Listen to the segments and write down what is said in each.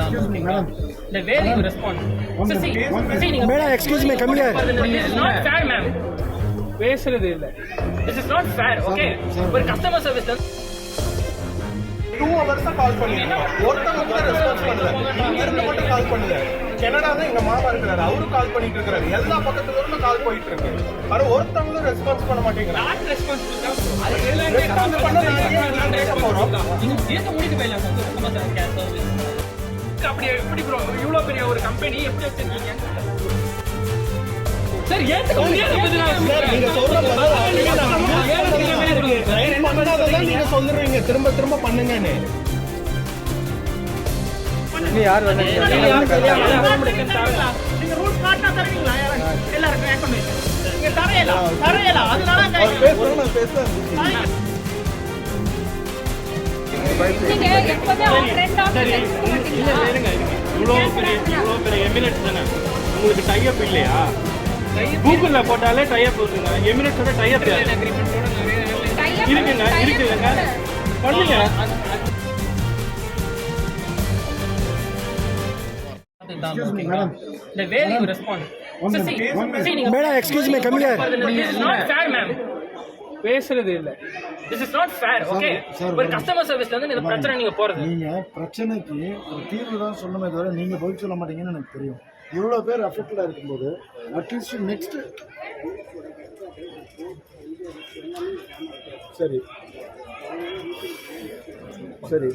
The way you respond. So see, see, நீங்க madam excuse me கம்மிங்க This is not fair, ma'am. பேசுறது இல்ல. This is not fair, okay? ஒரு customer service two ஹவர்ஸா call பண்ணிருக்கோம் ஒருத்தவங்க கூட ரெஸ்பான்ஸ் பண்ணல. இங்க இருந்து மட்டும் கால் பண்ணல. கனடா தான் எங்க மாமா இருக்கிறாரு அவரு கால் பண்ணிட்டு இருக்காரு எல்லா பக்கத்துல கால் போயிட்டு இருக்கு ஆனா ஒருத்தவங்களும் ரெஸ்பான்ஸ் பண்ண மாட்டேங்கிறாங்க. நாட் ரெஸ்பான்சிபிள் தான் ரெஸ்பான்ஸ் பண்ண போறோம் சர்வீஸ் அப்படி எப்படி ப்ரோ இவ்வளவு பெரிய ஒரு கம்பெனி எப்படி வச்சிருக்கீங்க? சார் ஏத்துக்க முடியாது நீங்க திரும்ப திரும்ப பண்ணுங்கன்னு நீ யார் நீங்க ரூல்ஸ் காட்டினா தருவீங்களா எல்லாருக்கும் அக்கௌண்ட் நீங்க தரையல தரையல அதனால அவர் பேசுறோம் நான் பேசுறேன். நீங்க எப்பவுமே ஆன் ட்ரெண்ட் ஆஃப் இல்ல இருங்க இருங்க இவ்வளோ பெரிய இவ்வளோ பெரிய எமிரேட்ஸ் தானே? உங்களுக்கு டைப் இல்லையா? கூகுள்ல போட்டாலே டைப் இருக்குங்க எமிரேட்ஸோட டைப் இருக்குங்க இருக்குங்க பண்ணுங்க. The way you respond. So see, see, நீங்க மேடம் எக்ஸ்கியூஸ் மீ கம்மிங்க This is not fair, ma'am. பேசுறது இல்ல. This is not fair, okay? ஒரு கஸ்டமர் சர்வீஸ்ல இருந்து இந்த பிரச்சனை நீங்க போறது. நீங்க பிரச்சனைக்கு ஒரு தீர்வு தான் சொல்லணுமே தவிர நீங்க பதில் சொல்ல மாட்டீங்கன்னு எனக்கு தெரியும். இவ்வளோ பேர் அஃபெக்டடாக இருக்கும்போது அட்லீஸ்ட் நெக்ஸ்ட் சரி. சரி.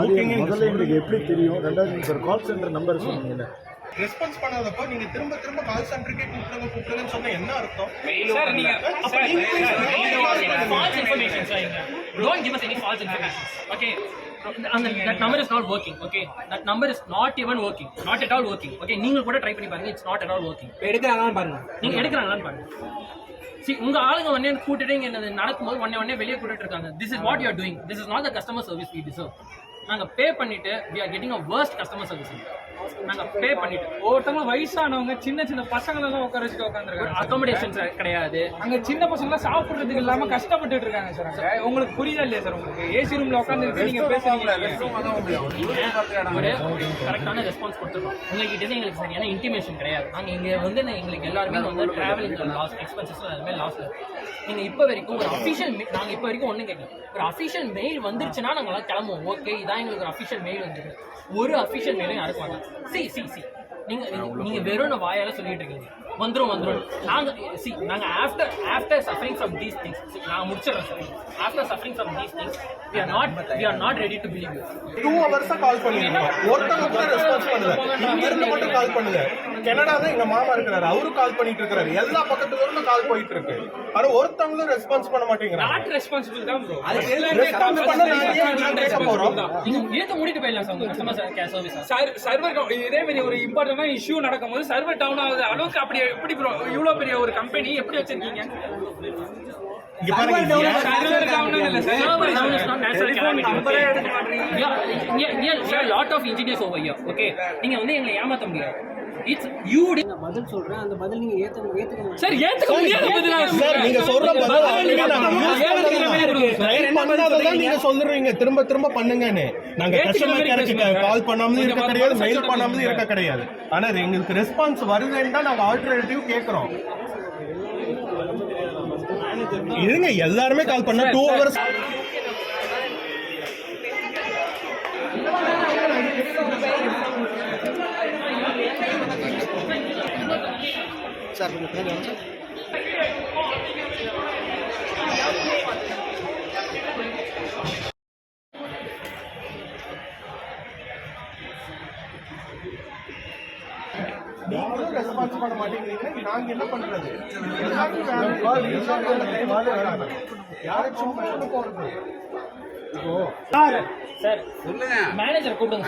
அது முதல்ல எங்களுக்கு எப்படி தெரியும்? ரெண்டாவது ஒரு கால் சென்டர் நம்பர் சொன்னீங்கல்ல. ரெஸ்பான்ஸ் பண்ணாதப்போ நீங்க திரும்ப திரும்ப கால் சென்டருக்கே கூப்பிடுங்க கூப்பிடுங்கன்னு சொன்னா என்ன அர்த்தம் சார் நீங்க அந்த not even working not at all working okay நீங்க கூட ட்ரை பண்ணி பாருங்க it's not at all working எடுக்கிறாங்கன்னு பாருங்க நீங்க எடுக்கிறாங்களான்னு பாருங்க See, உங்க ஆளுங்க உடனே கூட்டிட்டு இங்க நடக்கும்போது உடனே உடனே வெளியே கூட்டிட்டு இருக்காங்க this is what you are doing this is not the customer service we deserve நாங்க பே பண்ணிட்டு we are getting a worst customer service. நாங்க பே பண்ணிட்டு. ஒவ்வொருத்தவங்க வயசானவங்க சின்ன சின்ன பசங்களை எல்லாம் உட்கார வச்சுட்டு உட்காந்துருக்காங்க அகாமடேஷன்ஸ் கிடையாது. அங்க சின்ன பசங்க சாப்பிடுறதுக்கு இல்லாம கஷ்டப்பட்டுட்டு இருக்காங்க சார் அங்க. உங்களுக்கு புரியுதா இல்லையா சார் உங்களுக்கு? ஏசி ரூம்ல உட்காந்து நீங்க பேசுறீங்க. ஒரு கரெக்டான ரெஸ்பான்ஸ் கொடுத்துருக்கோம். உங்ககிட்ட எங்களுக்கு சரியான இன்டிமேஷன் கிடையாது. நாங்க இங்க வந்து நான் எங்களுக்கு எல்லாருமே வந்து டிராவலிங் லாஸ் எக்ஸ்பென்சஸ் எல்லாமே லாஸ் நீங்க இப்ப வரைக்கும் ஒரு அஃபிஷியல் நாங்க இப்ப வரைக்கும் ஒண்ணும் கேட்கல ஒரு அஃபிஷியல் மெயில் வந்துருச்சுன்னா நாங்க எல்லாம் கிளம்புவோம். ஓகே இதான் எங்களுக்கு ஒரு அஃபிஷியல் மெயில் வந்துருக்கு. ஒரு அஃபிஷியல் மெயிலும் யாருக்கும் வேண்டாம் சி சி சி நீங்க நீங்க- நீங்க வெறும் வாயால சொல்லிட்டு இருக்கீங்க. வந்துரும் வந்துரும். நாங்க சி நாங்க after after suffering from these things நாங்க முடிச்சிடறோம் sir after suffering from these things we are not we are not ready to believe you. Two ஹவர்ஸா call பண்ணிருக்கோம் ஒருத்தவங்க கூட ரெஸ்பான்ஸ் பண்ணல இங்க இருந்து மட்டும் கால் பண்ணல கனடா தான் எங்க மாமா இருக்கிறாரு அவரு கால் பண்ணிட்டு இருக்காரு எல்லா பக்கத்துல இருந்து கால் போயிட்டு இருக்கு ஆனா ஒருத்தவங்களும் ரெஸ்பான்ஸ் பண்ண மாட்டேங்கிறாங்க. நாட் ரெஸ்பான்சிபிள் தான் ப்ரோ ரெஸ்பான்ஸ் பண்ண நாங்க ஏன் இதெல்லாம் கேட்க போறோம். நீங்க ஏத்த மூடிட்டு போயிடலாம் சார் உங்க கஸ்டமர் கேர் சர்வீஸ் சர்வர் இதே மாதிரி ஒரு இம்பார்ட்டன்டான இஷ்யூ நடக்கும்போது சர்வர் டவுன் ஆகுது. அளவுக்கு அப்படி எப்படி ப்ரோ இவ்வளவு பெரிய ஒரு கம்பெனி எப்படி வச்சிருக்கீங்க of engineers over here. Okay? நீங்க வந்து எங்களை ஏமாத்த முடியாது இட்ஸ் யூ பதில் சொல்றேன். அந்த பதில் நீங்க ஏத்த ஏத்துக்க மாட்டீங்க சார் ஏத்துக்க முடியாது சார் நீங்க சொல்ற பதில் already நாங்க திரும்ப திரும்ப பண்ணுங்கன்னு நாங்க கஸ்டமர் கேருக்கு கால் பண்ணாமலும் இருக்க கிடையாது மெயில் பண்ணாமலும் இருக்க கிடையாது. ஆனா எங்களுக்கு ரெஸ்பான்ஸ் வருதுன்னு தான் நாங்க ஆல்டர்னேட்டிவ் கேக்குறோம் இருங்க எல்லாருமே கால் பண்ணா டூ ஹவர்ஸ் சார் கொஞ்சம் பின்னாடி வாங்க சார் நீங்களும் ரெஸ்பான்ஸ் பண்ண மாட்டேங்கிறீங்கன்னா நாங்க என்ன பண்றது எல்லாருக்கும் சும்மா கொண்டு போறது மேனேஜர் கூப்பிடுங்க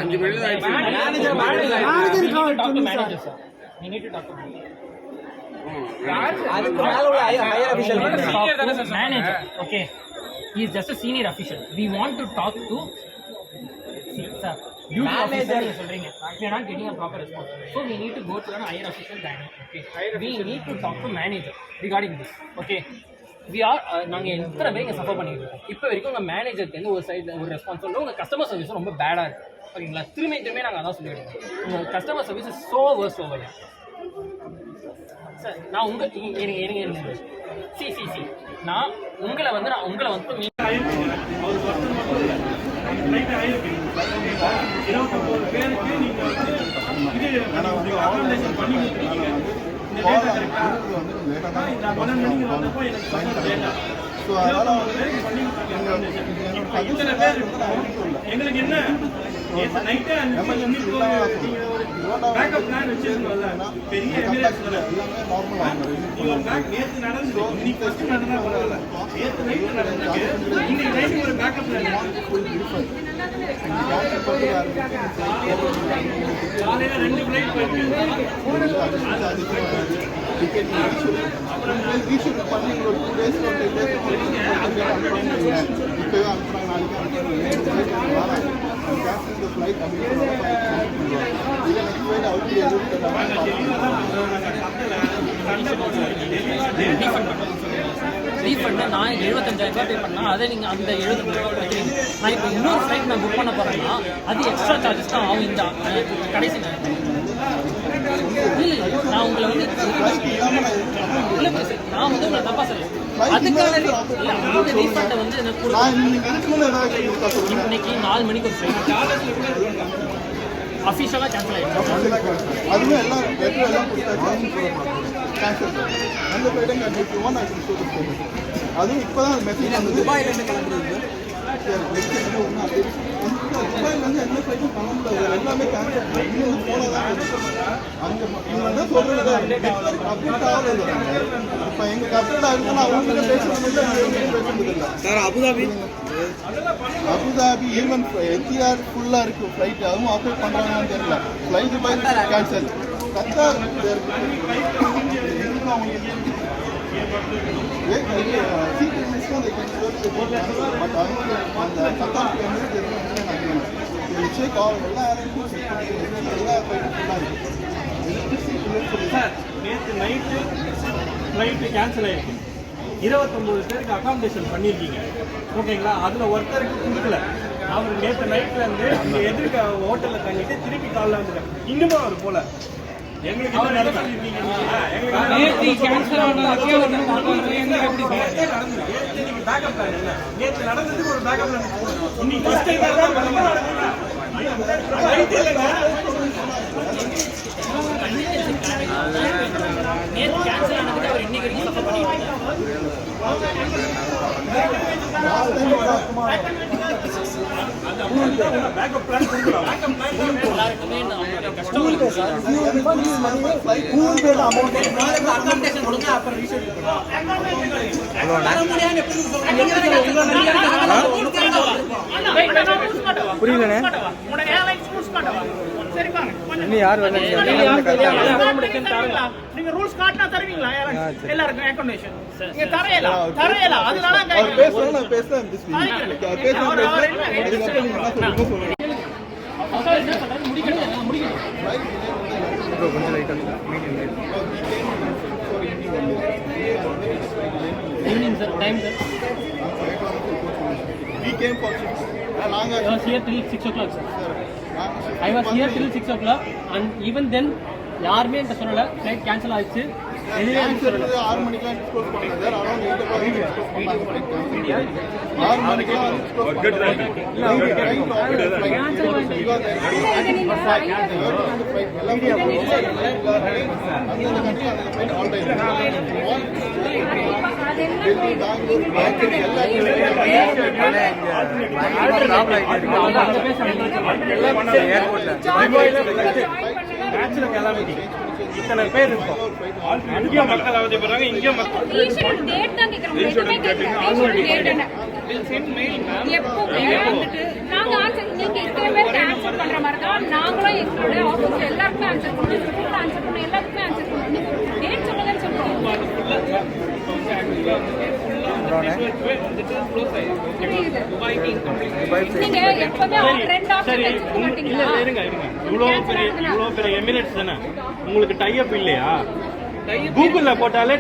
அதுக்கு மேல உள்ள higher official manager. Okay. He is just a senior official. We want to talk to. See, sir. Duty officer is சொல்றீங்க. We are not getting a proper response. So we need to go to an higher official than Okay. We need to talk to manager regarding this. Okay. We are நாங்கள் எத்தனை பேர் இங்கே suffer பண்ணிட்டு இருக்கோம் இப்போ வரைக்கும் உங்கள் மேனேஜர்லேருந்து ஒரு சைடில் ஒரு ரெஸ்பான்ஸ் இல்லை உங்கள் கஸ்டமர் சர்வீஸ் ரொம்ப பேடாக இருக்குது ஓகேங்களா திரும்பி திரும்பி நாங்கள் அதான் சொல்லிட்டு இருக்கோம் உங்கள் customer service so worse over sir நான் உங்கள் இருங்க இருங்க இருங்க சி சி சி நான் உங்களை வந்து நான் உங்களை வந்து இருபத்தொம்போது பேருக்கு நீங்க வந்து இது பண்ணி. எங்களுக்கு என்ன நைட்டே ஒரு ஒரு பேக்கப் பிளான் வச்சிருக்கோம்ல பெரிய எமிரேட்ஸ்ல இவன் பேக் நேத்து நடந்தது இன்னைக்கு ஃபர்ஸ்ட் நடந்தா பரவாயில்ல நேத்து நைட் நடந்தது இன்னைக்கு நைட் ஒரு பேக்கப் பிளான் காலையில ரெண்டு ஃபிளைட் போயிருக்கு ரீஃபண்ட் நான் எழுபத்தஞ்சாயிரம் ரூபாய் பே பண்ணால் அதை நீங்கள் அந்த எழுபத்தஞ்சு ரூபாய் வைக்கிறீங்க நான் இப்போ இன்னொரு ஃப்ளைட் நான் புக் பண்ண போகிறேன்னா அது எக்ஸ்ட்ரா சார்ஜஸ் தான் ஆகும் இந்த கடைசி நேரம் நான் உங்களை வந்து நான் வந்து உங்களை தப்பாக சொல்ல அதுக்கான ரீஃபண்டை வந்து எனக்கு. இன்னைக்கு நாலு மணிக்கு ஒரு அஃபிஷியலாக கேன்சல் ஆகிடுச்சு அதுவே எல்லாம் லெட்டர் எல்லாம் கேன்சல் அந்த ஃப்ளைட்டும் கேன்சல் ஒன் ஐ அதுவும் இப்போ தான் மெசேஜ் வந்தது. துபாயில இருந்து கிளம்புறது. வந்து எந்த ஃப்ளைட்டும் பண்ண முடியாது எல்லாமே கேன்சல் இன்னும் போனால் அங்கே இவங்க தான் சொல்கிறது அப்டேட் ஆகுது இப்போ எங்களுக்கு அப்டேட் ஆகுது அவங்க அவங்ககிட்ட sir Abu Dhabi Abu Dhabi even Etihad ஃபுல்லாக இருக்கு ஃப்ளைட் அதுவும் ஆப்ரேட் பண்ணுறாங்கன்னு தெரியல ஃப்ளைட்டு போய் கேன்சல் கத்தார் பட் அவங்க அந்த கத்தார் செக் ஆகும் எல்லா ஏர்லைன்ஸும் செக் பண்ணி எல்லா ஃபுல்லாக இருக்கு சார் நேற்று நைட்டு ஃப்ளைட்டு கேன்சல் ஆயிருக்கு. இருபத்தொம்போது பேருக்கு அகாமடேஷன் பண்ணியிருக்கீங்க. ஓகேங்களா? அதில் ஒருத்தருக்கு கொடுக்கல. அவர் நேற்று நைட்ல இருந்து இங்கே எதிர்க்க ஹோட்டலில் தங்கிட்டு திருப்பி காலைல வந்துட்டார். இன்னுமும் அவர் போல. நடந்ததுக்கு ஒரு பேக்கப் இன்னைக்கு நேற்று கேன்சல் ஆனதுக்கு அவர் இன்னைக்கு வரைக்கும் சஃபர் பண்ணிட்டு இருக்காரு. பேக்கப் பிளான் கொடுக்கலாம் எல்லாருக்குமே நான் அவங்களுடைய புரியலண்ணே இன்னும் யார் வரல நீங்க ரூல்ஸ் காட்டினா தருவீங்களா. எல்லாருக்கும் அக்கோமடேஷன் நீங்க தரையல? தரையல? அதனால அவர் நான் பேசுறேன். அவர் பேசுறேன் நீங்க என்ன சொல்லுங்க சொல்லுங்க அவர் என்ன சொல்றாரு? முடிக்கணும் முடிக்கணும் ப்ரோ கொஞ்சம் லைட்டாக meeting light evening sir time sir we came for ships. நாங்க I was here till 6 o'clock, sir. நாங்க I was here till 6 o'clock and even then யாருமே என்கிட்ட சொல்லல. ஃப்ளைட் கேன்சல் ஆயிடுச்சு. ஆறு மணிக்கெல்லாம் sir. Around eight o'clock ஆறு இத்தனை பேர் இருக்கோம் இங்கேயும் மக்கள் அவதிப்படுறாங்க இங்கேயும் மக்கள் எப்போ வந்துட்டு நாங்க ஆன்சர் நீங்க இத்தனை பேருக்கு ஆன்சர் பண்ற மாதிரி தான் நாங்களும் எங்களோட ஆஃபீஸ்ல எல்லாருக்குமே ஆன்சர் பண்ணோம் ஸ்கூல்ல ஆன்சர் பண்ணோம் எல்லாத்துக்குமே ஆன்சர் பண்ணோம் நீங்க டேட் சொல்லுங்கன்னு சொல்றோம். புரியுது நீங்க எப்பவுமே ரெண்டு சரி ஆப்ஷன் வச்சுக்க உங்க- இல்ல மாட்டீங்களா இருங்க இருங்க. இவ்வளோ பெரிய இவ்வளோ பெரிய எமிரேட்ஸ் தானே? உங்களுக்கு டைப் இல்லையா? கூகுள்ல போட்டாலே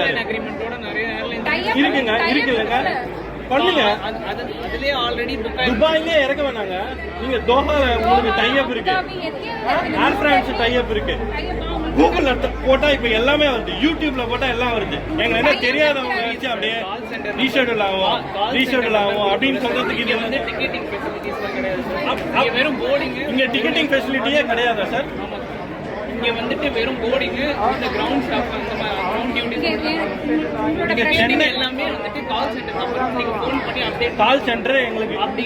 யாரு? அக்ரிமெண்டோட நிறைய ஏர்லைன்ஸ் Tie-up இருக்குங்க tie-up இருக்குல்லங்க. இருக்குல்ல. பண்ணுங்க. அதுலயே ஆல்ரெடி துபாயிலே இறக்க வேணாங்க. நீங்க தோஹா உங்களுக்கு டைப் இருக்கு. ஏர் பிரான்ஸ் டைப் இருக்கு? கூகுள்ல போட்டா இப்ப எல்லாமே வருது. யூடியூப்ல போட்டா எல்லாம் வருது. எங்க என்ன தெரியாதவங்க வச்சு அப்படியே ரீஷெடியூல் ஆகும் ரீஷெடியூல் ஆகும் அப்படின்னு சொல்றதுக்கு இது வந்து டிக்கெட்டிங் வெறும் போர்டிங் இங்க டிக்கெட்டிங் ஃபெசிலிட்டியே கிடையாதா சார் இங்க வந்துட்டு வெறும் போர்டிங் இந்த கிரவுண்ட் ஸ்டாஃப் அந்த மாதிரி கால் சென்டர் நம்பர் நீங்க ஃபோன் பண்ணி அப்டேட் கால் சென்டர் எங்களுக்கு. அப்படி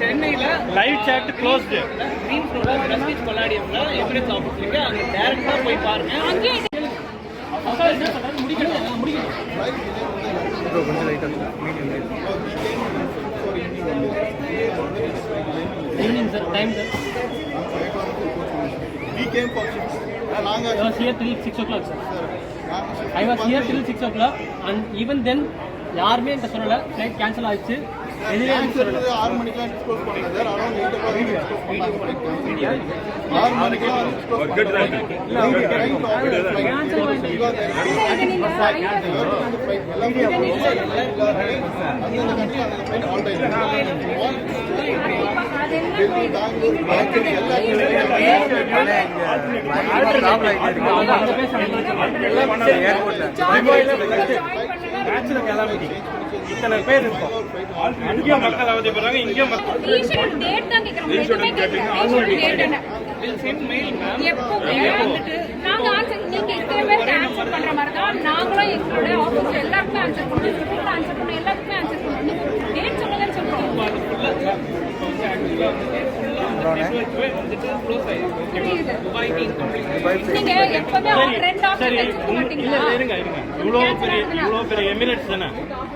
சென்னையில லைவ் சாட் க்ளோஸ்டு கிரீன் ஃப்ளோர்ல பிரஸ்டீஜ் பல்லாடியம்ல எமிரேட்ஸ் ஆஃபீஸ் இருக்கு. அங்க டைரக்டா போய் பாருங்க. அங்கேயே ப்ரோ கொஞ்சம் லைட்டாக medium light evening sir time sir We Uh, I was here till 6 o'clock, sir. I was here till 6 o'clock and even then யாருமே என்கிட்ட சொல்லல ஃப்ளைட் கேன்சல் ஆயிடுச்சு எதுவுமே எனக்கு சொல்லல ஆறு மணிக்கெல்லாம் டிஸ்கோஸ் பண்ணாங்க sir around eight o'clock ஆறு மணிக்கெல்லாம் பண்ணாங்க இத்தனை பேர் இருக்கோம் அங்கேயும் மக்கள் அவதிப்படுறாங்க இங்கேயும் மக்கள் நாங்களும் எங்களோட ஆஃபீஸ்ல எல்லாருக்குமே ஆன்சர் பண்ணுவோம் ஆன்சர் பண்ணோம் எல்லாருக்குமே ஆன்சர் பண்ணுவோம் டேட் சொல்லுங்கன்னு சொல்றோம் வந்துட்டு க்ளோஸ் ஆயிருக்கு புரியுது துபாய்க்கு இன்கம்ப்ளீட் நீங்க எப்பவுமே ரெண்டு சரி. இல்ல இருங்க இருங்க. இவ்வளோ பெரிய இவ்வளோ பெரிய எமிரேட்ஸ் தானே?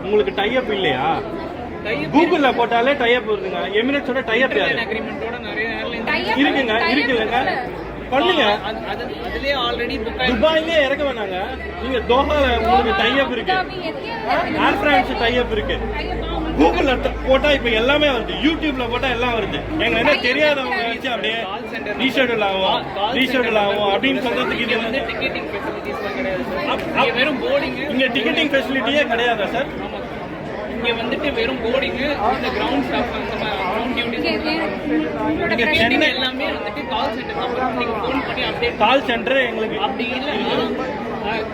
உங்களுக்கு டைப் இல்லையா? கூகுள்ல போட்டாலே டைப் வருதுங்க எமிரேட்ஸோட டைப் யாரு? இருக்குங்க இருக்குல்லங்க இருக்குல்ல. பண்ணுங்க. அதுலயே ஆல்ரெடி புக் துபாயிலே இறக்க வேணாங்க. நீங்க தோஹால உங்களுக்கு டைப் இருக்கு. ஏர் பிரான்ஸ் டைப் இருக்கு. த- போட்டா இப்ப எல்லாமே வருது. யூடியூப்ல போட்டா எல்லாம் வருது. எங்க என்ன தெரியாதவங்க வச்சு அப்படியே ரீஷெடியூல் ஆகும் ரீஷெடியூல் ஆகும் அப்படின்னு சொல்றதுக்கு இது வந்து இங்க வெறும் போர்டிங் இங்க டிக்கெட்டிங் ஃபெசிலிட்டியே கிடையாதா சார் இங்க வந்துட்டு வெறும் போர்டிங் இந்த கிரவுண்ட் ஸ்டாஃப் அந்த கிரவுண்ட் சென்னை எல்லாமே வந்துட்டு கால் சென்டர் நம்பர் நீங்க ஃபோன் பண்ணி அப்டேட் கால் சென்டர் எங்களுக்கு அப்படி அஹ்,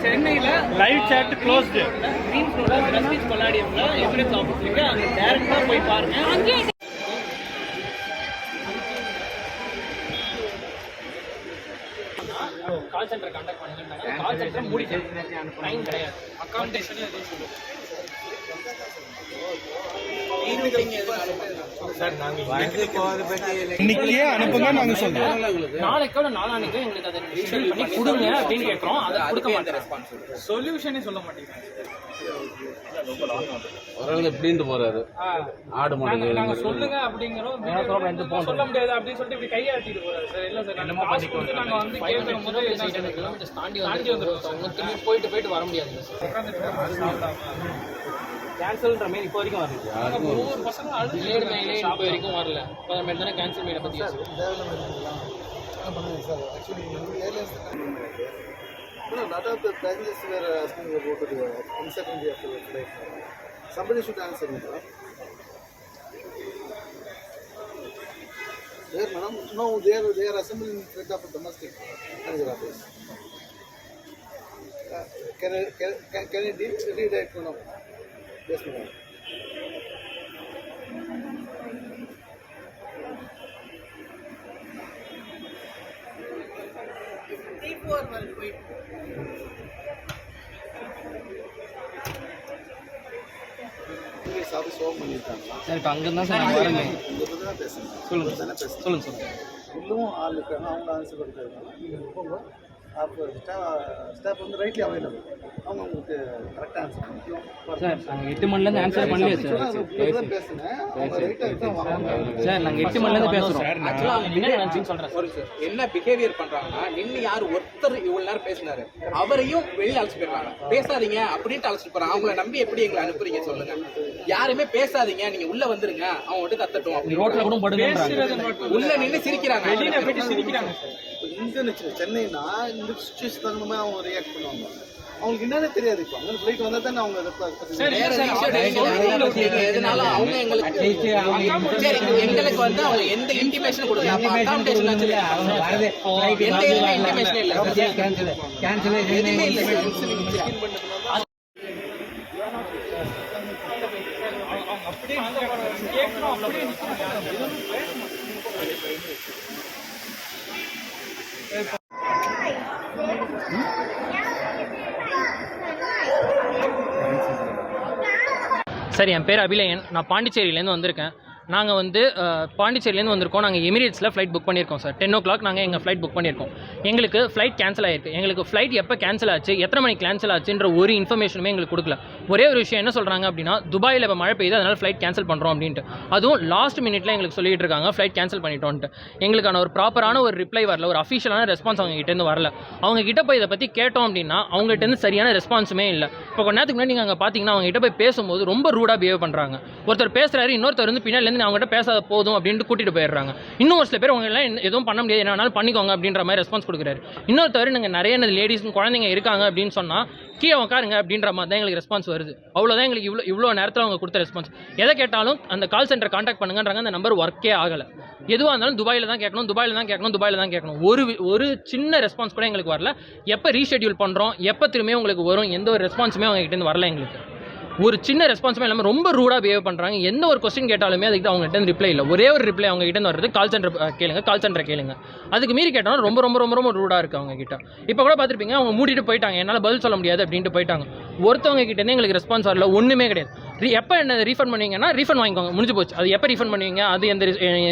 சென்னையில லைவ் சாட் க்ளோஸ்டு கிரீன் ஃப்ளோர்ல பிரஸ்டீஜ் பல்லாடியம்ல எமிரேட்ஸ் ஆஃபீஸ் இருக்கு அங்க டைரக்டா போய் பாருங்க. கால் சென்டர் கான்டாக்ட் பண்ணுங்க கால் சென்டர் டைம் கிடையாது. அக்கௌண்டேஷன் இன்னைக்கே அனுப்புங்க நாங்க சொல்றோம். நாளைக்கோட நாளானைக்கு எங்களுக்கு அதை ஷெட்யூல் பண்ணி கொடுங்க அப்படின்னு கேட்குறோம் அதை கொடுக்க மாட்டேன் சொல்யூஷனே சொல்ல எப்படின்ட்டு போறாரு. ஆடு மாடு நாங்க சொல்லுங்க அப்படிங்கிறோம். சொல்ல முடியாது அப்படின்னு சொல்லிட்டு இப்படி கையாட்டிட்டு போறாரு சார். இல்ல சார் நம்ம காசு கொடுத்து நாங்க வந்து கேட்கிற போது என்ன கிலோமீட்டர்ஸ் தாண்டி தாண்டி வந்துருக்கோம் சார் உங்களுக்கு போயிட்டு போயிட்டு வர முடியாதுங்க சார். கேன்சல்ன்ற மெயில் இப்போ வரைக்கும் வரல ஒவ்வொரு பசங்க டிலேடு மெயிலே இப்போ வரைக்கும் வரல இப்போ மெயில் தானே கேன்சல் மெயிலை பத்தி No, none of the passengers were asking about the uncertainty of the flight. Somebody should answer me, sir. There, madam, no, they are, they are assembling in front of a domestic manager office. Uh, Can I, can, can, can I de- redirect, madam? Yes, madam. English office open பண்ணிருக்காங்களா? எனக்கு அங்கே தான் sir நான் வரேங்க உங்க பத்தி தான் பேசுறேன். சொல்லுங்க தானே பேசுறேன். சொல்லுங்க சொல்லுங்க உள்ளும் ஆள் இருக்காங்க அவங்க ஆன்சர் கொடுக்குறாங்க நீங்கள் போங்க அப்போ ஸ்டாஃப் வந்து ரைட்லி அவைலபிள் அவங்க உங்களுக்கு கரெக்டாக ஆன்சர் பண்ணுவோம் சார் நாங்கள் எட்டு மணிலேருந்து ஆன்சர் பண்ணலையே சார் பேசுனேன் அவங்க ரைட்டாக இருக்காங்க சார் நாங்கள் எட்டு மணிலேருந்து பேசுகிறோம் ஆக்சுவலாக என்ன நினச்சின்னு சொல்கிறேன் ஒரு சார் என்ன பிஹேவியர் பண்றாங்கன்னா நின்று யார் ஒருத்தர் இவ்வளவு நேரம் பேசினாரு அவரையும் வெளியில அழைச்சிட்டு போயிடுறாங்க. பேசாதீங்க அப்படின்ட்டு அழைச்சிட்டு போறாங்க. அவங்கள நம்பி எப்படி எங்களை அனுப்புறீங்க சொல்லுங்க. யாருமே பேசாதீங்க நீங்க உள்ள வந்துருங்க. அவன் மட்டும் கத்தட்டும் ரோட்டில் கூட உள்ள நின்று சிரிக்கிறாங்க. சிரிக்கிறாங்க இங்கன்னு வச்சுக்க சென்னைனா இந்த சுச்சுவேஷன் தகுந்த மாதிரி அவங்க ரியாக்ட் பண்ணுவாங்க. அவங்களுக்கு என்னன்னே தெரியாது இப்போ. அவங்க ஃப்ளைட் வந்தால் தானே அவங்க அவங்க எங்களுக்கு எங்களுக்கு வந்து அவங்க எந்த இன்டிமேஷன் கொடுக்கல இல்ல. எதுவுமே இல்ல. சார். என் பேர் அபிலயன் நான் பாண்டிச்சேரியிலேருந்து வந்திருக்கேன் நாங்கள் வந்து பாண்டிச்சேரிலேருந்து பாண்டிச்சேரியிலேருந்து வந்திருக்கோம். நாங்கள் எமிரேட்ஸில் ஃப்ளைட் புக் பண்ணியிருக்கோம் சார் டென் ஓ கிளாக் நாங்கள் எங்கள் ஃப்ளைட் புக் பண்ணியிருக்கோம். எங்களுக்கு ஃப்ளைட் கேன்சல் ஆயிருக்கு. எங்களுக்கு ஃப்ளைட் எப்போ கேன்சல் ஆச்சு எத்தனை மணிக்கு கேன்சல் ஆச்சுன்ற ஒரு இன்ஃபர்மேஷனுமே எங்களுக்கு கொடுக்கல. ஒரே ஒரு விஷயம் என்ன சொல்கிறாங்க அப்படின்னா துபாயில் இப்போ மழை பெய்யுது அதனால் ஃப்ளைட் கேன்சல் பண்ணுறோம் அப்படின்ட்டு. அதுவும் லாஸ்ட் மினிட்ல எங்களுக்கு சொல்லிட்டு இருக்காங்க ஃப்ளைட் கேன்சல் பண்ணிட்டோன்ட்டு. எங்களுக்கான ஒரு ப்ராப்பரான ஒரு ரிப்ளை வரல ஒரு அஃபிஷியலான ரெஸ்பான்ஸ் அவங்க கிட்டேருந்து வரல. அவங்க கிட்ட போய் இதை பற்றி கேட்டோம் அப்படின்னா அவங்ககிட்டேருந்து சரியான ரெஸ்பான்ஸுமே இல்லை. இப்போ கொஞ்ச நேரத்துக்கு முன்னாடி நீங்கள் அங்கே பார்த்தீங்கன்னா அவங்க கிட்ட போய் பேசும்போது ரொம்ப ரூடாக பிஹேவ் பண்ணுறாங்க ஒருத்தர் பேசுகிறாரு இன்னொருத்தர் வந்து பின்னாடிலேருந்து அவங்ககிட்ட பேசாத போதும் அப்படின்ட்டு கூட்டிட்டு போயிடுறாங்க. இன்னும் ஒரு சில பேர் அவங்க எல்லாம் என்ன- எதுவும் பண்ண முடியாது. என்ன வேணாலும் பண்ணிக்கோங்க அப்படின்ற மாதிரி ரெஸ்பான்ஸ் கொடுக்குறாரு. இன்னொருத்தவரை நீங்கள் நிறைய லேடிஸ் குழந்தைங்க இருக்காங்க அப்படின்னு சொன்னால் கீழே உட்காருங்க அப்படின்ற மாதிரி தான் எங்களுக்கு ரெஸ்பான்ஸ் வருது. அவ்வளோதான் எங்களுக்கு இவ்வளோ இவ்வளோ நேரத்தில் அவங்க கொடுத்த ரெஸ்பான்ஸ் எதை கேட்டாலும் அந்த கால் சென்டர் காண்டாக்ட் பண்ணுங்கன்றாங்க. அந்த நம்பர் ஒர்க்கே ஆகலை. எதுவாக இருந்தாலும் துபாயில் தான் கேட்கணும் துபாயில் தான் கேட்கணும் துபாயில் தான் கேட்கணும். ஒரு ஒரு சின்ன ரெஸ்பான்ஸ் கூட எங்களுக்கு வரல. எப்போ ரீஷெட்யூல் பண்ணுறோம் எப்போ திரும்பியும் உங்களுக்கு வரும் எந்த ஒரு ரெஸ்பான்ஸுமே அவங்க கிட்டேருந்து வரல எங்களுக்கு. ஒரு சின்ன ரெஸ்பான்ஸுமே இல்லாமல் ரொம்ப ரூடாக பிஹேவ் பண்ணுறாங்க எந்த ஒரு கொஸ்டின் கேட்டாலுமே அதுக்கு அவங்க கிட்ட ரிப்ளை இல்லை. ஒரே ஒரு ரிப்ளை அவங்க கிட்ட வர்றது கால் சென்டர் கேளுங்க கால் சென்டர் கேளுங்க. அதுக்கு மீறி கேட்டாலும் ரொம்ப ரொம்ப ரொம்ப ரொம்ப ரூடாக இருக்குது அவங்க கிட்ட. இப்போ கூட பார்த்துருப்பீங்க அவங்க மூடிட்டு போயிட்டாங்க. என்னால் பதில் சொல்ல முடியாது அப்படின்ட்டு போயிட்டாங்க. ஒருத்தவங்க கிட்டேருந்து எங்களுக்கு ரெஸ்பான்ஸ் வரல. ஒன்றுமே கிடையாது. ரீ எப்போ என்ன ரீஃபண்ட் பண்ணுவீங்கன்னா ரீஃபண்ட் வாங்கிக்கோங்க. முடிஞ்சு போச்சு. அது எப்போ ரீஃபண்ட் பண்ணுவீங்க? அது எந்த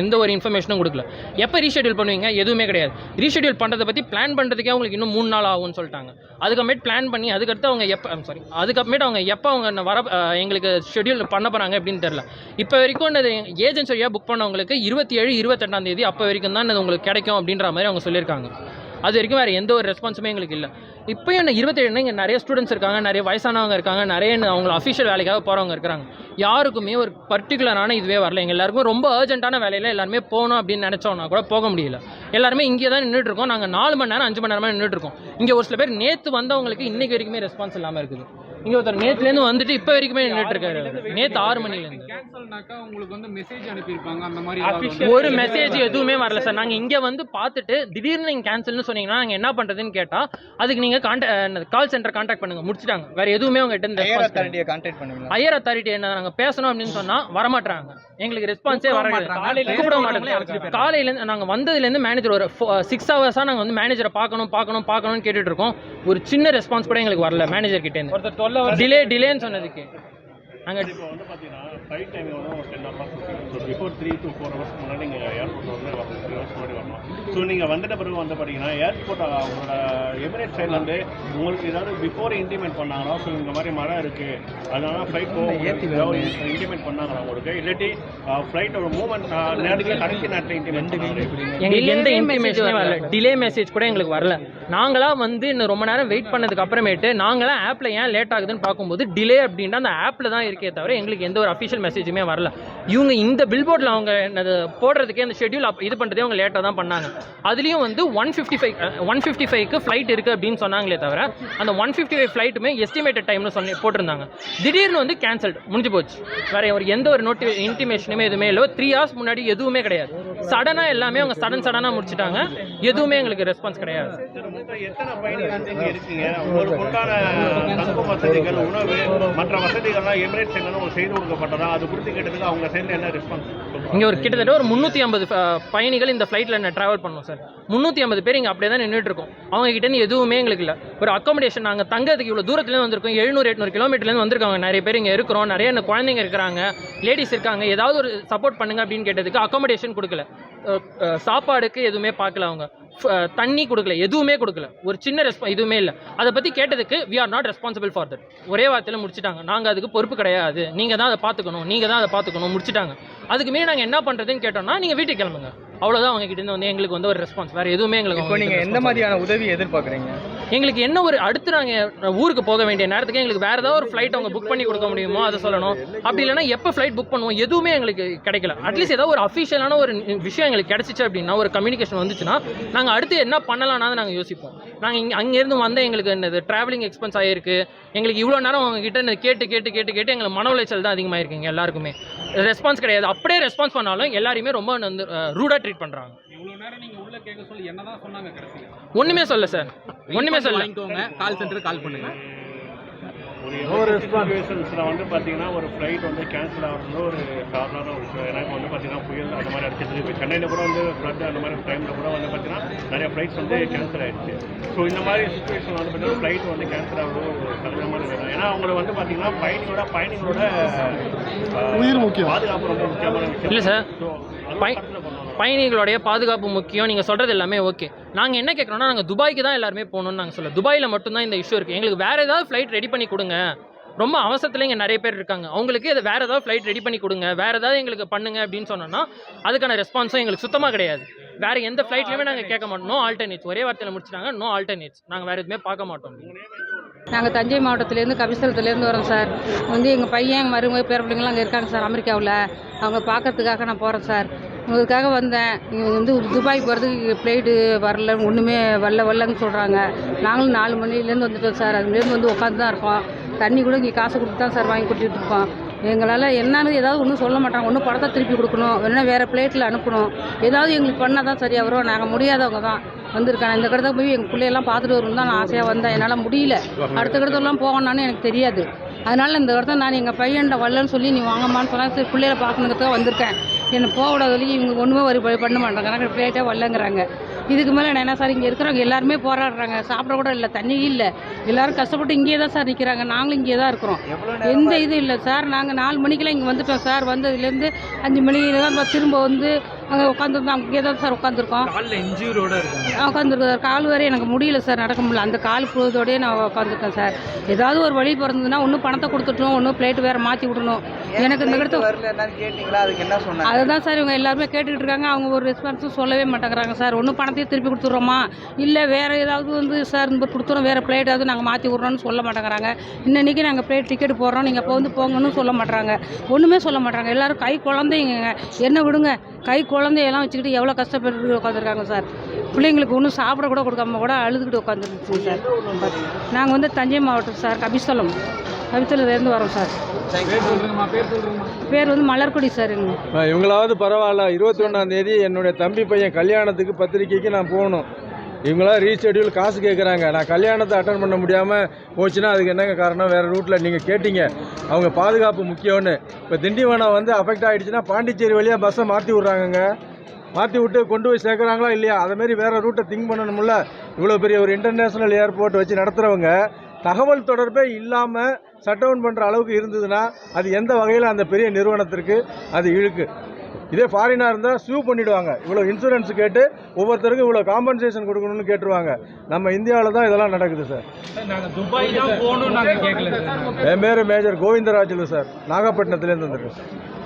எந்த ஒரு இன்ஃபர்மேஷனும் கொடுக்கல. எப்போ ரீஷெடியூல் பண்ணுவீங்க? எதுவுமே கிடையாது. ரீஷெடியூல் பண்ணுறதை பற்றி பிளான் பண்ணுறதுக்கே அவங்களுக்கு இன்னும் மூணு நாள் ஆகும்னு சொல்லிட்டாங்க. அதுக்கப்புறமேட்டு பிளான் பண்ணி அதுக்கடுத்து அவங்க எப்போ சாரி அதுக்கப்புறமேட்டு அவங்க எப்போ அவங்க வர எங்களுக்கு ஷெட்யூல் பண்ண போகிறாங்க அப்படின்னு தெரில இப்போ வரைக்கும் ஏஜென்சி வழியாக புக் பண்ணவங்களுக்கு இருபத்தி ஏழு இருபத்தெட்டாம் தேதி அப்போ வரைக்கும் தான் இது உங்களுக்கு கிடைக்கும் அப்படின்ற மாதிரி அவங்க சொல்லியிருக்காங்க. அது வரைக்கும் வேறு எந்த ஒரு ரெஸ்பான்ஸுமே எங்களுக்கு இல்லை. இப்போயும் என்ன இருபத்தேழுனா இங்கே நிறைய ஸ்டூடெண்ட்ஸ் இருக்காங்க நிறைய வயசானவங்க இருக்காங்க நிறைய அவங்க அஃபிஷியல் வேலைக்காக போகிறவங்க இருக்கிறாங்க. யாருக்குமே ஒரு பர்டிகுலரான இதுவே வரல. எங்கள் எல்லாருக்கும் ரொம்ப அர்ஜென்ட்டான வேலையில் எல்லாருமே போகணும் அப்படின்னு நினச்சோன்னா கூட போக முடியல. எல்லாருமே இங்கே தான் நின்றுட்டு இருக்கோம். நாங்கள் நாலு மணி நேரம் அஞ்சு மணி நேரமாக நின்றுட்டு இருக்கோம். இங்கே ஒரு சில பேர் நேற்று வந்தவங்களுக்கு இன்றைக்கு வரைக்குமே ரெஸ்பான்ஸ் இல்லாமல் இருக்குது. இங்கே ஒருத்தர் நேற்றுலேருந்து வந்துட்டு இப்போ வரைக்குமே நின்றுட்டு இருக்காரு நேற்று ஆறு மணிலேருந்து கேன்சல்னாக்கா உங்களுக்கு வந்து மெசேஜ் அந்த மாதிரி ஒரு மெசேஜ் எதுவுமே வரல சார். நாங்கள் இங்கே வந்து பார்த்துட்டு திடீர்னு நீங்கள் கேன்சல்னு சொன்னீங்கன்னா நாங்கள் என்ன பண்ணுறதுன்னு கேட்டால் அதுக்கு நீங்கள் கான்டாக்ட் கால் சென்டர் கான்டாக்ட் பண்ணுங்க. முடிச்சிட்டாங்க. வேற எதுவுமே அவங்க கிட்ட இருந்து. கான்டாக்ட் ஹையர் அத்தாரிட்டி என்ன நாங்கள் பேசணும் அப்படின்னு சொன்னால் வரமாட்டாங்க எங்களுக்கு ரெஸ்பான்ஸே வர கூப்பிட மாட்டாங்க காலையிலேருந்து நாங்கள் வந்ததுலேருந்து மேனேஜர் ஒரு சிக்ஸ் ஹவர்ஸாக நாங்கள் வந்து மேனேஜரை பார்க்கணும் பார்க்கணும் பார்க்கணும்னு கேட்டுட்டு இருக்கோம். ஒரு சின்ன ரெஸ்பான்ஸ் கூட எங்களுக்கு வரல மேனேஜர் கிட்டேருந்து. டிலே டிலேன்னு சொன்னதுக்கு. நாங்கள் இப்போ வந்து பார்த்தீங்கன்னா ஃப்ளைட் டைம் வந்து ஒரு ten hours so before three to four hours முன்னாடி நீங்கள் ஏர்போர்ட் வந்து வரணும் த்ரீ ஹவர்ஸ் முன்னாடி வரணும் ஸோ நீங்கள் வந்துட்ட பிறகு வந்து பார்த்தீங்கன்னா ஏர்போர்ட் அவங்களோட எமிரேட் சைட்லேருந்து உங்களுக்கு ஏதாவது பிஃபோர் இன்டிமேட் பண்ணாங்களா ஸோ இந்த மாதிரி மழை இருக்குது அதனால ஃப்ளைட் போக இன்டிமேட் பண்ணாங்களா உங்களுக்கு இல்லாட்டி ஃப்ளைட்டோட மூவ்மெண்ட் நேரத்துக்கு கடைசி நேரத்தில் இன்டிமேட் எங்களுக்கு எந்த வரல. டிலே மெசேஜ் கூட எங்களுக்கு வரல. நாங்களா வந்து இன்னும் ரொம்ப நேரம் வெயிட் பண்ணதுக்கு அப்புறமேட்டு நாங்களாம் ஆப்பில் ஏன் லேட் ஆகுதுன்னு பார்க்கும்போது டிலே அப்படின்ட்டு அந்த ஆப்பில் தான் இருக்கே தவிர எங்களுக்கு எந்த ஒரு அஃபிஷியல் மெசேஜுமே வரல. இவங்க இந்த பில்போர்டில் அவங்க என்னது போடுறதுக்கே அந்த ஷெட்யூல் இது பண்ணுறதே அவங்க லேட்டாக தான் பண்ணாங்க. அதுலேயும் வந்து one fifty five one fifty ஃபைவ்க்கு ஃப்ளைட் இருக்குது அப்படின்னு சொன்னாங்களே தவிர அந்த ஒன் ஃபிஃப்டி ஃபைவ் ஃப்ளைட்டுமே எஸ்டிமேட்டட் டைம்னு சொல்லி போட்டிருந்தாங்க. திடீர்னு வந்து கேன்சல்டு முடிஞ்சு போச்சு. வேற ஒரு எந்த ஒரு நோட்டி இன்டிமேஷனுமே எதுவுமே இல்லை. த்ரீ ஹவர்ஸ் முன்னாடி எதுவுமே கிடையாது. சடனாக எல்லாமே அவங்க சடன் சடனாக முடிச்சிட்டாங்க. எதுவுமே எங்களுக்கு ரெஸ்பான்ஸ் கிடையாது. வசதிகள் மற்ற வசதிகள்லாம் செய்து கொடுக்கப்பட்டதா? அது குறித்து கேட்டதுக்கு அவங்க இங்கே ஒரு கிட்டத்தட்ட ஒரு முந்நூற்றி ஐம்பது பயணிகள் இந்த ஃப்ளைட்டில் நான் ட்ராவல் பண்ணோம் சார் முந்நூற்றி ஐம்பது பேர் இங்கே அப்படியே தான் நின்றுட்டு இருக்கோம் அவங்க கிட்டேருந்து எதுவுமே எங்களுக்கு இல்லை. ஒரு அக்காமடேஷன் நாங்கள் தங்கிறதுக்கு இவ்வளோ தூரத்துலேருந்து வந்திருக்கோம். எழுநூறு எட்நூறு கிலோமீட்டர்லேருந்து வந்திருக்காங்க நிறைய பேர் இங்கே இருக்கிறோம். நிறைய குழந்தைங்க இருக்கிறாங்க. லேடிஸ் இருக்காங்க. ஏதாவது ஒரு சப்போர்ட் பண்ணுங்க அப்படின்னு கேட்டதுக்கு அக்காமடேஷன் கொடுக்கல. சாப்பாடுக்கு எதுவுமே பார்க்கல அவங்க. ஃப- தண்ணி கொடுக்கல எதுவுமே கொடுக்கல. ஒரு சின்ன ரெஸ்பா எதுவுமே இல்லை. அதை பற்றி கேட்டதுக்கு we are not responsible for that ஒரே வார்த்தையில் முடிச்சிட்டாங்க. நாங்கள் அதுக்கு பொறுப்பு கிடையாது. நீங்கள் தான் அதை பார்த்துக்கணும் நீங்கள் தான் அதை பார்த்துக்கணும் முடிச்சிட்டாங்க. அதுக்கு மீறி நாங்கள் என்ன பண்ணுறதுன்னு கேட்டோம்னா நீங்கள் வீட்டுக்கு கிளம்புங்க. அவ்வளோதான் அவங்க கிட்ட இருந்து வந்து எங்களுக்கு வந்து ஒரு ரெஸ்பான்ஸ் வேறு எதுவுமே எங்களுக்கு இப்போ அவங்க நீங்க கிட்ட எந்த மாதிரியான உதவி எதிர்பார்க்குறீங்க? எங்களுக்கு என்ன ஒரு அடுத்து நாங்கள் ஊருக்கு போக வேண்டிய நேரத்துக்கு எங்களுக்கு வேறு ஏதாவது ஒரு ஃப்ளைட் அவங்க புக் பண்ணி கொடுக்க முடியுமோ? அதை சொல்லணும். அப்படி இல்லைன்னா எப்போ ஃப்ளைட் புக் பண்ணுவோம்? எதுவுமே எங்களுக்கு கிடைக்கல. அட்லீஸ்ட் ஏதாவது ஒரு அஃபிஷியலான ஒரு விஷயம் எங்களுக்கு கிடைச்சிச்சு அப்படின்னா ஒரு கம்யூனிகேஷன் வந்துச்சுன்னா நாங்கள் அடுத்து என்ன பண்ணலாம்னா நாங்கள் யோசிப்போம். நாங்கள் இங்கே அங்கேருந்து வந்த எங்களுக்கு என்னது ட்ராவலிங் எக்ஸ்பென்ஸ் ஆகிருக்கு எங்களுக்கு இவ்வளோ நேரம் அவங்க கிட்ட கேட்டு கேட்டு கேட்டு கேட்டு எங்களுக்கு மன உளைச்சல் தான் அதிகமாக இருக்குங்க எல்லாருக்குமே. ரெஸ்பான்ஸ் கிடையாது. அப்படியே ரெஸ்பான்ஸ் பண்ணாலும் எல்லாரையுமே ரொம்ப வந்து ரூடாக ட்ரீட் பண்ணுறாங்க இவ்வளவு நேரம் நீங்க உள்ள கேட்க சொல்லி என்னதான் சொன்னாங்க கடைசியில? ஒன்றுமே சொல்ல சார். ஒன்றுமே சொல்ல வாங்கிக்கோங்க. கால் சென்டர் கால் பண்ணுங்க. ஒரு சுச்சுவேஷன்ஸில் வந்து பார்த்தீங்கன்னா ஒரு ஃப்ளைட் வந்து கேன்சல் ஆகிறது ஒரு சாதாரண ஒரு விஷயம். ஏன்னா இப்போ வந்து பார்த்தீங்கன்னா புயல் அந்த மாதிரி அடிச்சது இப்போ சென்னையில் கூட வந்து ஃப்ளட் அந்த மாதிரி டைமில் கூட வந்து பார்த்தீங்கன்னா நிறைய ஃப்ளைட்ஸ் வந்து கேன்சல் ஆயிடுச்சு. ஸோ இந்த மாதிரி சுச்சுவேஷன் வந்து பார்த்தீங்கன்னா ஃப்ளைட் வந்து கேன்சல் ஆகிறது ஒரு சகஜமான விஷயம் ஏன்னா அவங்களை வந்து பார்த்தீங்கன்னா பயணிகளோட பயணிகளோட உயிர் முக்கியம். பாதுகாப்பு ரொம்ப முக்கியமான விஷயம். இல்லை சார். ஸோ பயணிகளுடைய பாதுகாப்பு முக்கியம். நீங்கள் சொல்கிறது எல்லாமே ஓகே. நாங்கள் என்ன கேட்குறோன்னா நாங்கள் துபாய்க்கு தான் எல்லாருமே போகணும்னு நாங்கள் சொல்ல துபாயில் மட்டும்தான் இந்த இஷ்யூ இருக்குது எங்களுக்கு வேறு ஏதாவது ஃப்ளைட் ரெடி பண்ணி கொடுங்க. ரொம்ப அவசரத்தில் இங்கே நிறைய பேர் இருக்காங்க. அவங்களுக்கு இது வேறு ஏதாவது ஃப்ளைட் ரெடி பண்ணி கொடுங்க. வேறு ஏதாவது எங்களுக்கு பண்ணுங்க அப்படின்னு சொன்னோன்னா அதுக்கான ரெஸ்பான்ஸும் எங்களுக்கு சுத்தமாக கிடையாது. வேறு எந்த ஃப்ளைட்லையுமே நாங்கள் கேட்க மாட்டோம். நோ ஆல்டர்னேட்ஸ் ஒரே வார்த்தையில் முடிச்சிட்டாங்க நோ ஆல்டர்னேட்ஸ் நாங்கள் வேறு எதுவுமே பார்க்க மாட்டோம். நாங்கள் தஞ்சை மாவட்டத்திலேருந்து கபிஸ்தலத்துலேருந்து வரோம் சார். வந்து எங்கள் பையன் எங்கள் மருமக பேர பிள்ளைங்களாம் அங்கே இருக்காங்க சார் அமெரிக்காவில். அவங்க பார்க்கறதுக்காக நான் போகிறேன் சார். உங்களுக்காக வந்தேன். இங்கே வந்து துபாய் போகிறதுக்கு ஃப்ளைட்டு வரல. ஒன்றுமே வரல வரலன்னு சொல்கிறாங்க நாங்களும் நாலு மணிலேருந்து வந்துட்டோம் சார். அதுலேருந்து வந்து உட்காந்து தான் இருக்கோம். தண்ணி கூட இங்கே காசு கொடுத்து தான் சார் வாங்கி கொடுத்துட்டு இருக்கோம். எங்களால் என்னன்னு ஏதாவது ஒன்றும் சொல்ல மாட்டாங்க. ஒன்றும் படத்தை திருப்பி கொடுக்கணும். வேணா வேறு பிளேட்டில் அனுப்பணும். ஏதாவது எங்களுக்கு பண்ணால் தான் சரியாக வரும் நாங்கள் முடியாதவங்க தான் வந்திருக்காங்க. இந்த கடத்தை போய் எங்கள் பிள்ளையெல்லாம் பார்த்துட்டு வரணும் தான் நான் ஆசையாக வந்தேன். என்னால் முடியல. அடுத்த கடத்தெல்லாம் போகணும்னு எனக்கு தெரியாது. அதனால் இந்த கடத்தை நான் எங்கள் பையன்கிட்ட வரலன்னு சொல்லி நீ வாங்கம்மான்னு சொன்னால் சரி பிள்ளைகளை பார்க்கணுங்கிறதுக்காக வந்திருக்கேன். என்னை போக விடாத வரைக்கும் இவங்க ஒன்றுமே வரி வழி பண்ண மாட்டாங்க. எனக்கு பிளேட்டே வரலங்கிறாங்க. இதுக்கு மேலே நான் என்ன சார் இங்கே இருக்கிறவங்க எல்லாருமே போராடுறாங்க. சாப்பிட கூட இல்லை தண்ணி இல்லை. எல்லாரும் கஷ்டப்பட்டு இங்கேயே தான் சார் நிற்கிறாங்க நாங்களும் இங்கே தான் இருக்கிறோம். எந்த இது இல்லை சார். நாங்கள் நாலு மணிக்கெல்லாம் இங்கே வந்துட்டோம் சார். வந்ததுலேருந்து அஞ்சு மணிக்கு தான் திரும்ப வந்து அங்கே உட்காந்துருந்தோம் அங்கேயே தான் சார் உட்காந்துருக்கோம் இருக்கும் உட்காந்துருக்கேன் கால் வரை எனக்கு முடியல சார் நடக்க முடியல. அந்த கால் புழுதோடய நான் உட்காந்துருக்கேன் சார். ஏதாவது ஒரு வழி பிறந்ததுன்னா ஒன்றும் பணத்தை கொடுத்துட்டோம் ஒன்றும் பிளேட் வேறு மாற்றி விடணும். எனக்கு இந்த இடத்த வரல என்னன்னு கேட்டீங்களா? அதுக்கு என்ன சொன்னாங்க? அதுதான் சார் இவங்க எல்லாருமே கேட்டுக்கிட்டு இருக்காங்க. அவங்க ஒரு ரெஸ்பான்ஸும் சொல்லவே மாட்டேங்கிறாங்க சார். ஒன்றும் பணத்தையும் திருப்பி கொடுத்துட்றோமா? இல்லை வேறு ஏதாவது வந்து சார் இந்த கொடுத்துறோம். வேறு பிளேட் ஏதாவது நாங்கள் மாற்றி விட்றோம்னு சொல்ல மாட்டேங்கிறாங்க. இன்னன்னைக்கு நாங்கள் பிளேட் டிக்கெட் போடுறோம். நீங்கள் இப்போ வந்து போங்கன்னு சொல்ல மாட்றாங்க ஒன்றுமே சொல்ல மாட்றாங்க எல்லாரும் கை குழந்தைங்க என்ன விடுங்க? கை குழந்தையெல்லாம் வச்சுக்கிட்டு எவ்வளோ கஷ்டப்பட்டு உட்காந்துருக்காங்க சார். பிள்ளைங்களுக்கு ஒன்றும் சாப்பிட கூட கொடுக்காம கூட அழுதுகிட்டு உட்காந்துருச்சு சார். நாங்கள் வந்து தஞ்சை மாவட்டம் சார் கபிஸ்தலம். கபிஸ்தலத்துலேருந்து வரோம் சார். பேர் வந்து மலர்கொடி சார் இவங்களாவது பரவாயில்ல. இருபத்தி ஒன்றாம் தேதி என்னுடைய தம்பி பையன் கல்யாணத்துக்கு பத்திரிக்கைக்கு நான் போகணும். இவங்களாம் ரீஷெடியூல் காசு கேட்குறாங்க நான் கல்யாணத்தை அட்டன் பண்ண முடியாமல் போச்சுன்னா அதுக்கு என்னங்க காரணம்? வேறு ரூட்டில் நீங்கள் கேட்டீங்க. அவங்க பாதுகாப்பு முக்கியம்னு. இப்போ திண்டிவனம் வந்து அஃபெக்ட் ஆகிடுச்சுன்னா பாண்டிச்சேரி வழியாக பஸ்ஸை மாற்றி விட்றாங்கங்க. மாற்றி விட்டு கொண்டு போய் சேர்க்குறாங்களா இல்லையா? அதேமாரி வேறு ரூட்டை திங்க் பண்ணணும்ல. இவ்வளோ பெரிய ஒரு இன்டர்நேஷ்னல் ஏர்போர்ட் வச்சு நடத்துகிறவங்க தகவல் தொடர்பே இல்லாமல் ஷட் டவுன் பண்ணுற அளவுக்கு இருந்ததுன்னா அது எந்த வகையில் அந்த பெரிய நிறுவனத்திற்கு அது இழுக்கு. இதே ஃபாரினாக இருந்தால் சூ பண்ணிடுவாங்க. இவ்வளோ இன்சூரன்ஸ் கேட்டு ஒவ்வொருத்தருக்கும் இவ்வளோ காம்பன்சேஷன் கொடுக்கணும்னு கேட்டுருவாங்க. நம்ம இந்தியாவில் தான் இதெல்லாம் நடக்குது சார் சார். என் பேர் மேஜர் கோவிந்தராஜுலு சார் நாகப்பட்டினத்துலேருந்து வந்திருக்கேன்